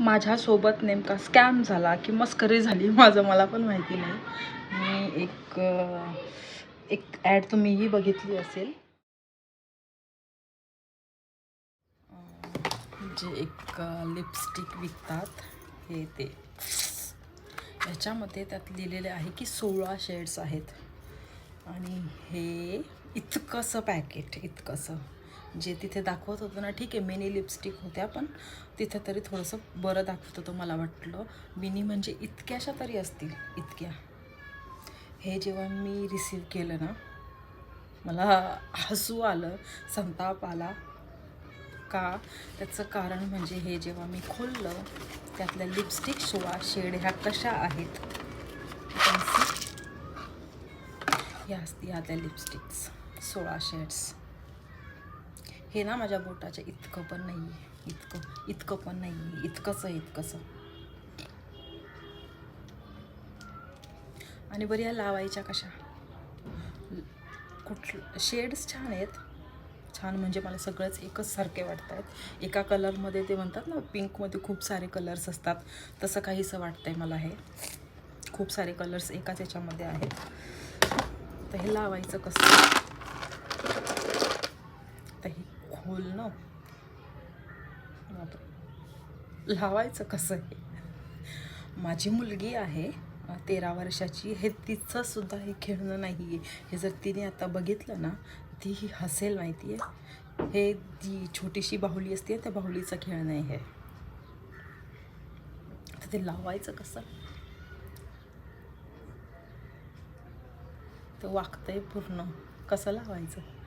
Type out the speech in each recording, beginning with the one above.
माझ्यासोबत नेमका स्कॅम झाला की मस्करी झाली माझं मला पण माहिती नाही. मी एक एक ॲड तुम्हीही बघितली असेल. जे एक लिपस्टिक विकतात हे ते. याच्यामध्ये त्यात लिहिलेले आहे की सोळा शेड्स आहेत. आणि हे इतकंसं पॅकेट इतकंसं. जे तिथे दाखवत होतं ना ठीक आहे मिनी लिपस्टिक होत्या पण तिथे तरी थोडंसं बरं दाखवत होतं मला वाटलं. मिनी म्हणजे इतक्याशा तरी असतील इतक्या. हे जेव्हा मी रिसीव केलं ना मला हसू आलं संताप आला. का? त्याचं कारण म्हणजे हे जेव्हा मी खोललं त्यातल्या लिपस्टिक सोळा शेड ह्या कशा आहेत? या असतील ह्या त्या लिपस्टिक्स सोळा शेड्स हे ना माझ्या बोटाच्या इतकं पण नाही आहे इतकं इतकं पण नाही आहे इतकंच आहे. इतकंसं आणि बरं या लावायच्या कशा? कुठ शेड्स छान आहेत. छान म्हणजे मला सगळंच एकच सारखे वाटत आहेत एका कलरमध्ये ते म्हणतात ना पिंकमध्ये खूप सारे कलर्स असतात. तसं काहीसं वाटतंय मला हे. खूप सारे कलर्स एकाच याच्यामध्ये आहेत. तर हे लावायचं कसं? आता हे खोल ना लावायचं कसं आहे माझी मुलगी आहे तेरा वर्षाची. हे तिचं सुद्धा हे खेळणं नाही आहे हे जर तिने आता बघितलं ना ती ही हसेल माहिती आहे हे जी छोटीशी बाहुली असते त्या बाहुलीचं खेळ नाही आहे तर ते लावायचं कसं? ते वागतंय पूर्ण. कसं लावायचं?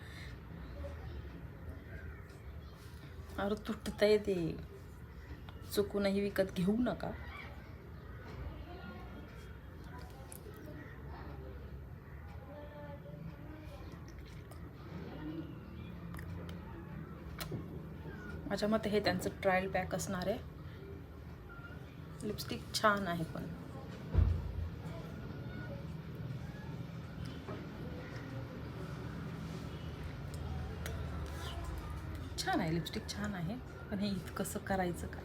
अरे तुटतंय ते? चुकूनही विकत घेऊ नका. माझ्या मते हे त्यांचं ट्रायल पॅक असणार आहे. लिपस्टिक छान आहे पण. छान आहे लिपस्टिक छान आहे पण हे इतकंसं करायचं काय?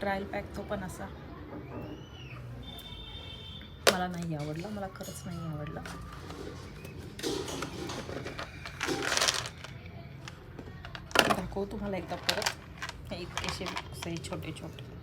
ट्रायल पॅक तो पण असा. मला नाही आवडला मला खरंच नाही आवडला. दाखवू तुम्हाला एकदा परत. हे इतकेसे छोटे छोटे